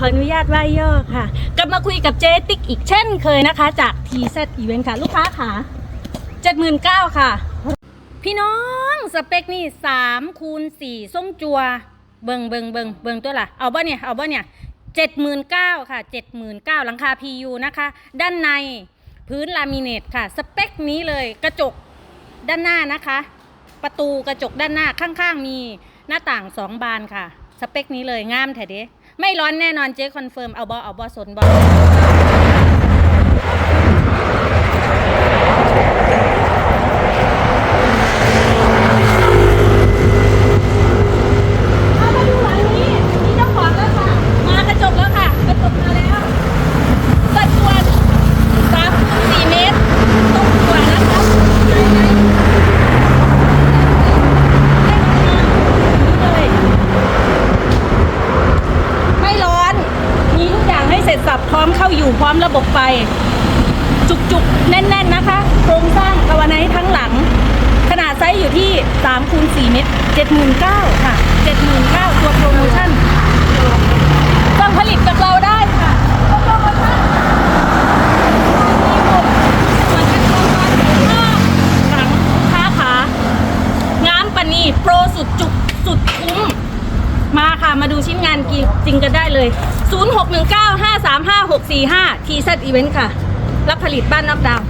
ขออนุญาตไหว้ย่อค่ะ กลับมาคุยกับเจ๊ติ๊กอีกเช่นเคยนะคะ จาก TZ Event ค่ะ ลูกค้าค่ะ79,000ค่ะ พี่น้องสเปคนี่3คูณ4ส้มจัว เบิงเบิงเบิงเบิงตัวละเอาบ่เนี่ย เอาบ่เนี่ย79,000ค่ะ79,000หลังคา PU นะคะ ด้านในพื้นลามิเนตค่ะ สเปคนี้เลยกระจกด้านหน้านะคะ ประตูกระจกด้านหน้าข้างๆ มีหน้าต่าง 2 บานค่ะ สเปคนี้เลยงามแท้เด้ ไม่ร้อนแน่นอนเจ๊คอนเฟิร์มเอาบอเอาบอสนบอเอามาดูหลังนี้มีเจ้าของแล้วค่ะ มากระจกแล้วค่ะ กระจกมาแล้วสัดส่วนสามคูณสี่เมตรตรงกว่านะคะไม่ร้อน มีทุกอย่างให้เสร็จสับพร้อ มเข้าอยู่พร้อมระบบไฟ จุกๆ แน่นๆนะคะ โครงสร้างกาวไนท์ทั้งหลัง ขนาดไซส์อยู่ที่3คูณ4เมตร79,000ค่ะ79,000ตัวโปรโมชั่นสั่งผลิตกับเราได้ค่ะตัวโปรโมชั่นมีหมดเหมือนกันตัวมาห้าหลังค้าขางามปานีโปรสุดจุกสุดคุ้ม มาค่ะมาดูชิ้นงานจริงกันได้เลย 0619535645 TZ Event ค่ะ รับผลิตบ้านนับดาว